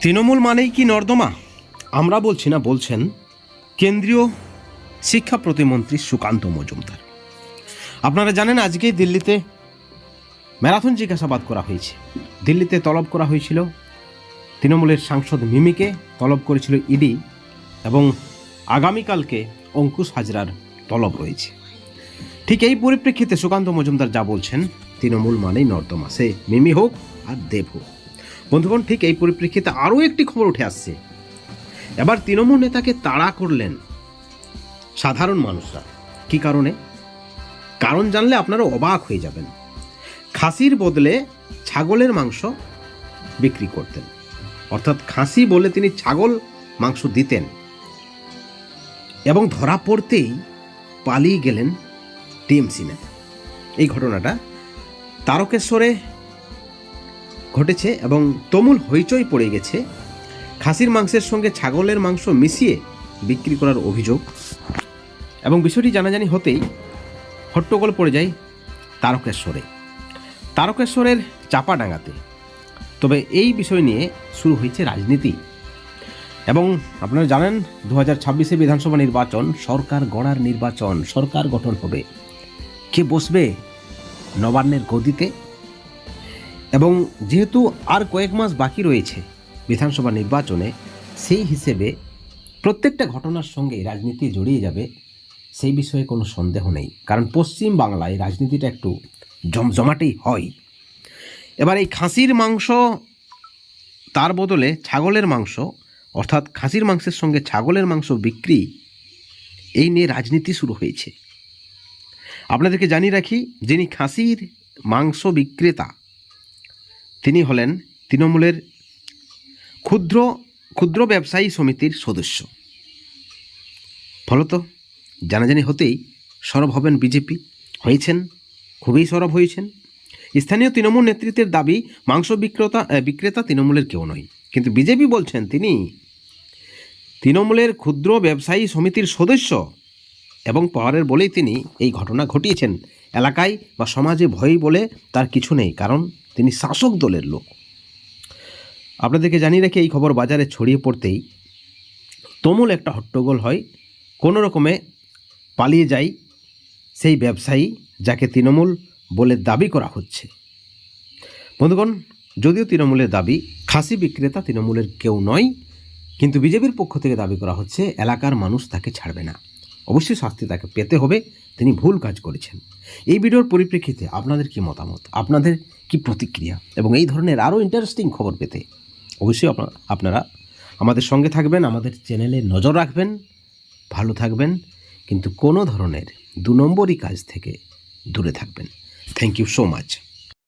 তৃণমূল মানেই কি নর্দমা? আমরা বলছি না, বলছেন কেন্দ্রীয় শিক্ষা প্রতিমন্ত্রী সুকান্ত মজুমদার। আপনারা জানেন আজকেই দিল্লিতে ম্যারাথন জিজ্ঞাসাবাদ করা হয়েছে। দিল্লিতে তলব করা হয়েছিল। তৃণমূলের সাংসদ মিমিকে তলব করেছিল ইডি এবং আগামীকালকে অঙ্কুশ হাজরার তলব রয়েছে। ঠিক এই পরিপ্রেক্ষিতে সুকান্ত মজুমদার যা বলছেন, তৃণমূল মানেই নর্দমা। সে মিমি হোক আর দেব হোক। বন্ধুগণ, ঠিক এই পরিপ্রেক্ষিতে আরও একটি খবর উঠে আসছে। এবার তৃণমূল নেতাকে তাড়া করলেন সাধারণ মানুষরা। কি কারণে? কারণ জানলে আপনারা অবাক হয়ে যাবেন। খাসির বদলে ছাগলের মাংস বিক্রি করতেন। অর্থাৎ খাসি বলে তিনি ছাগল মাংস দিতেন। এবং ধরা পড়তেই পালিয়ে গেলেন টিএমসি নেতা। এই ঘটনাটা তারকেশ্বরে ঘটেছে এবং তমুল হইচই পড়ে গেছে। খাসির মাংসের সঙ্গে ছাগলের মাংস মিশিয়ে বিক্রি করার অভিযোগ। এবং বিষয়টি জানাজানি হতেই হট্টগোল পড়ে যায় তারকেশ্বরে। তারকেশ্বরের চাপাডাঙ্গাতে। তবে এই বিষয় নিয়ে শুরু হয়েছে রাজনীতি। এবং আপনারা জানেন দু হাজার ছাব্বিশে বিধানসভা নির্বাচন, সরকার গড়ার নির্বাচন, সরকার গঠন হবে। কে বসবে নবান্নের গদিতে? এবং যেহেতু আর কয়েক মাস বাকি রয়েছে বিধানসভা নির্বাচনে, সেই হিসেবে প্রত্যেকটা ঘটনার সঙ্গে রাজনীতি জড়িয়ে যাবে, সেই বিষয়ে কোনো সন্দেহ নেই। কারণ পশ্চিম বাংলায় রাজনীতিটা একটু জমজমাটেই হয়। এবার এই খাসির মাংস তার বদলে ছাগলের মাংস, অর্থাৎ খাসির মাংসের সঙ্গে ছাগলের মাংস বিক্রি, এই নিয়ে রাজনীতি শুরু হয়েছে। আপনাদেরকে জানিয়ে রাখি, যিনি খাসির মাংস বিক্রেতা তিনি হলেন তৃণমূলের ক্ষুদ্র ক্ষুদ্র ব্যবসায়ী সমিতির সদস্য। ফলত জানাজানি হতেই সরব হবেন বিজেপি। হয়েছেন, খুবই সরব হয়েছেন। স্থানীয় তৃণমূল নেতৃত্বের দাবি, মাংস বিক্রেতা বিক্রেতা তৃণমূলের কেউ নয়। কিন্তু বিজেপি বলছেন তিনি, তৃণমূলের ক্ষুদ্র ব্যবসায়ী সমিতির সদস্য এবং পাওয়ারের বলেই তিনি এই ঘটনা ঘটিয়েছেন। এলাকায় বা সমাজে ভয় বলে তার কিছু নেই। কারণ তিনি শাসক দলের লোক। আপনাদেরকে জানিয়ে রেখে, এই খবর বাজারে ছড়িয়ে পড়তেই তুমুল একটা হট্টগোল হয়। কোনো রকমে পালিয়ে যায় সেই ব্যবসায়ী যাকে তৃণমূল বলে দাবি করা হচ্ছে। বন্ধুগণ, যদিও তৃণমূলের দাবি, খাসি বিক্রেতা তৃণমূলের কেউ নয়, কিন্তু বিজেপির পক্ষ থেকে দাবি করা হচ্ছে, এলাকার মানুষ তাকে ছাড়বে না। অবশ্যই শাস্তি তাকে পেতে হবে। তিনি ভুল কাজ করেছেন। এই ভিডিওর পরিপ্রেক্ষিতে আপনাদের কি মতামত? আপনাদের কি প্রতিক্রিয়া? এবং এই ধরনের আরও ইন্টারেস্টিং খবর পেতে অবশ্যই আপনারা আমাদের সঙ্গে থাকবেন, আমাদের চ্যানেলে নজর রাখবেন, ভালো থাকবেন, কিন্তু কোনো ধরনের দু নম্বরই কাজ থেকে দূরে থাকবেন। Thank you so much